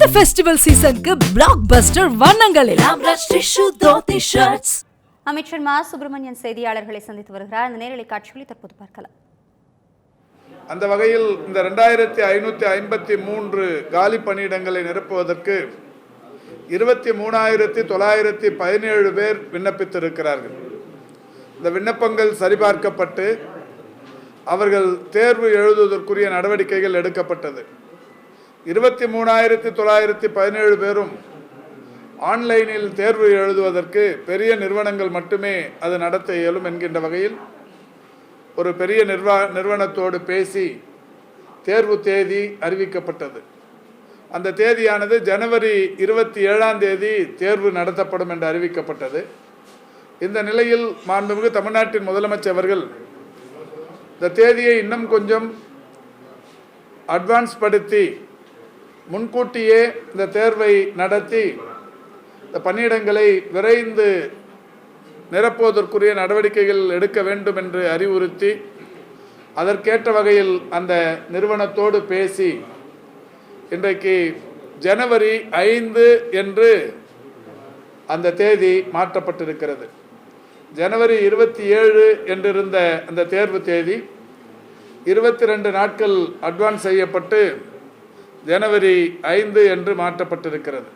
இந்த ஃபெஸ்டிவல் சீசனுக்கு பிளாக் பஸ்டர் வண்ணங்களில். அமைச்சர் மா சுப்பிரமணியன் செய்தியாளர்களை சந்தித்து வருகிறார். அந்த நேரலை காட்சிகளை தற்போது பார்க்கலாம். அந்த வகையில் இந்த ரெண்டாயிரத்தி ஐநூற்றி ஐம்பத்தி மூன்று காலி பணியிடங்களை நிரப்புவதற்கு இருபத்தி மூணாயிரத்தி தொள்ளாயிரத்தி பதினேழு பேர் விண்ணப்பித்திருக்கிறார்கள். இந்த விண்ணப்பங்கள் சரிபார்க்கப்பட்டு அவர்கள் தேர்வு எழுதுவதற்குரிய நடவடிக்கைகள் எடுக்கப்பட்டது. இருபத்தி மூணாயிரத்தி தொள்ளாயிரத்தி பதினேழு பேரும் ஆன்லைனில் தேர்வு எழுதுவதற்கு பெரிய நிறுவனங்கள் மட்டுமே அது நடத்த இயலும் என்கின்ற வகையில் ஒரு பெரிய நிர்வா நிறுவனத்தோடு பேசி தேர்வு தேதி அறிவிக்கப்பட்டது. அந்த தேதியானது ஜனவரி இருபத்தி ஏழாம் தேதி தேர்வு நடத்தப்படும் என்று அறிவிக்கப்பட்டது. இந்த நிலையில் மாண்புமிகு தமிழ்நாட்டின் முதலமைச்சர் அவர்கள் இந்த தேதியை இன்னும் கொஞ்சம் அட்வான்ஸ் படுத்தி முன்கூட்டியே இந்த தேர்வை நடத்தி இந்த பணியிடங்களை விரைந்து நிரப்புவதற்குரிய நடவடிக்கைகள் எடுக்க வேண்டும் என்று அறிவுறுத்தி அதற்கேற்ற வகையில் அந்த நிறுவனத்தோடு பேசி இன்றைக்கு ஜனவரி ஐந்து என்று அந்த தேதி மாற்றப்பட்டிருக்கிறது. ஜனவரி இருபத்தி ஏழு என்றிருந்த அந்த தேர்வு தேதி இருபத்தி ரெண்டு நாட்கள் அட்வான்ஸ் செய்யப்பட்டு ஜனவரி ஐந்து என்று மாற்றப்பட்டிருக்கிறது.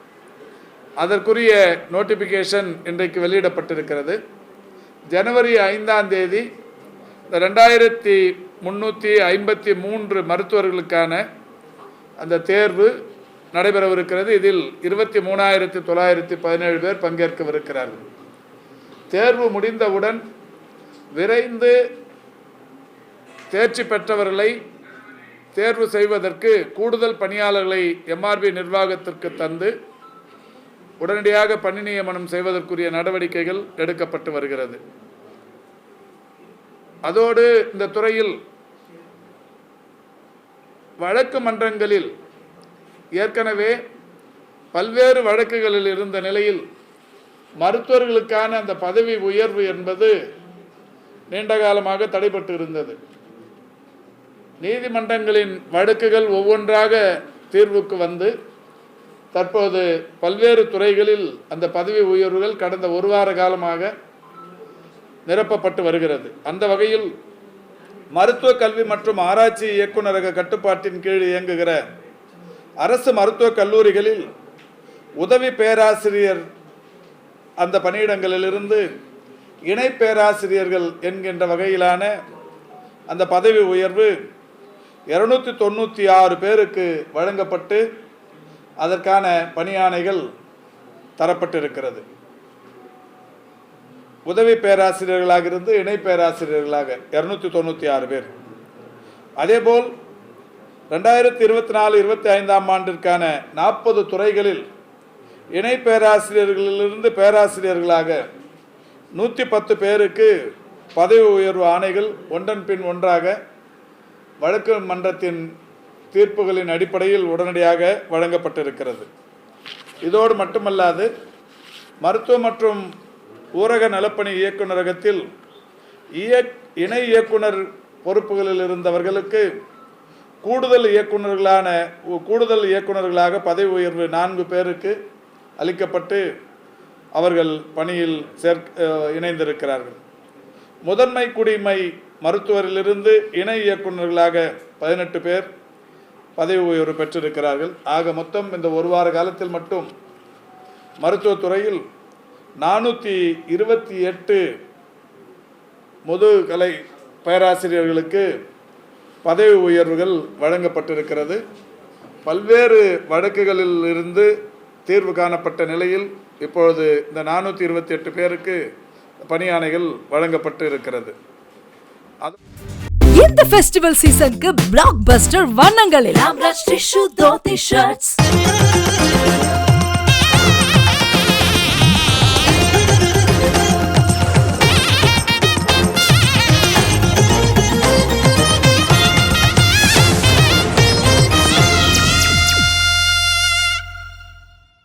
அதற்குரிய நோட்டிஃபிகேஷன் இன்றைக்கு வெளியிடப்பட்டிருக்கிறது. ஜனவரி ஐந்தாம் தேதி ரெண்டாயிரத்தி முந்நூற்றி ஐம்பத்தி மூன்று மருத்துவர்களுக்கான அந்த தேர்வு நடைபெறவிருக்கிறது. இதில் இருபத்தி மூணாயிரத்தி தொள்ளாயிரத்தி பதினேழு பேர் பங்கேற்கவிருக்கிறார்கள். தேர்வு முடிந்தவுடன் விரைந்து தேர்ச்சி பெற்றவர்களை தேர்வு செய்வதற்கு கூடுதல் பணியாளர்களை எம்ஆர்பி நிர்வாகத்திற்கு தந்து உடனடியாக பணி நியமனம் செய்வதற்குரிய நடவடிக்கைகள் எடுக்கப்பட்டு வருகிறது. அதோடு இந்த துறையில் வழக்கு மன்றங்களில் ஏற்கனவே பல்வேறு வழக்குகளில் இருந்த நிலையில் மருத்துவர்களுக்கான அந்த பதவி உயர்வு என்பது நீண்ட காலமாக தடைபட்டு இருந்தது. நீதிமன்றங்களின் வழக்குகள் ஒவ்வொன்றாக தீர்வுக்கு வந்து தற்போது பல்வேறு துறைகளில் அந்த பதவி உயர்வுகள் கடந்த ஒரு வார காலமாக நிரப்பப்பட்டு வருகிறது. அந்த வகையில் மருத்துவ கல்வி மற்றும் ஆராய்ச்சி இயக்குநரக கட்டுப்பாட்டின் கீழ் இயங்குகிற அரசு மருத்துவக் கல்லூரிகளில் உதவி பேராசிரியர் அந்த பணியிடங்களிலிருந்து இணை பேராசிரியர்கள் என்கின்ற வகையிலான அந்த பதவி உயர்வு இருநூத்தி தொண்ணூற்றி ஆறு பேருக்கு வழங்கப்பட்டு அதற்கான பணியானைகள் தரப்பட்டிருக்கிறது. உதவி பேராசிரியர்களாக இருந்து இணை பேராசிரியர்களாக இரநூத்தி தொண்ணூற்றி ஆறு பேர். அதேபோல் ரெண்டாயிரத்தி இருபத்தி நாலு இருபத்தி ஐந்தாம் ஆண்டிற்கான நாற்பது துறைகளில் இணை பேராசிரியர்களிலிருந்து பேராசிரியர்களாக நூற்றி பத்து பேருக்கு பதவி உயர்வு ஆணைகள் ஒன்றன் பின் ஒன்றாக வழக்கு மன்றத்தின் தீர்ப்புகளின் அடிப்படையில் உடனடியாக வழங்கப்பட்டிருக்கிறது. இதோடு மட்டுமல்லாது மருத்துவ மற்றும் ஊரக நலப்பணி இயக்குநரகத்தில் இயக் இணை இயக்குனர் பொறுப்புகளில் இருந்தவர்களுக்கு கூடுதல் இயக்குநர்களான கூடுதல் இயக்குநர்களாக பதவி உயர்வு நான்கு பேருக்கு அளிக்கப்பட்டு அவர்கள் பணியில் சேர்க்க இணைந்திருக்கிறார்கள். முதன்மை குடிமை மருத்துவரிலிருந்து இணை இயக்குநர்களாக பதினெட்டு பேர் பதவி உயர்வு பெற்றிருக்கிறார்கள். ஆக மொத்தம் இந்த ஒரு வார காலத்தில் மட்டும் மருத்துவத்துறையில் நானூற்றி இருபத்தி எட்டு முதுகலை பேராசிரியர்களுக்கு பதவி உயர்வுகள் வழங்கப்பட்டிருக்கிறது. பல்வேறு வழக்குகளில் இருந்து தீர்வு காணப்பட்ட நிலையில் இப்பொழுது இந்த நானூற்றி இருபத்தி எட்டு பேருக்கு பணியாணைகள் வழங்கப்பட்டு இருக்கிறது இந்த ஃபெஸ்டிவல் சீசனுக்கு பிளாக் பஸ்டர் Dhoti Shirts.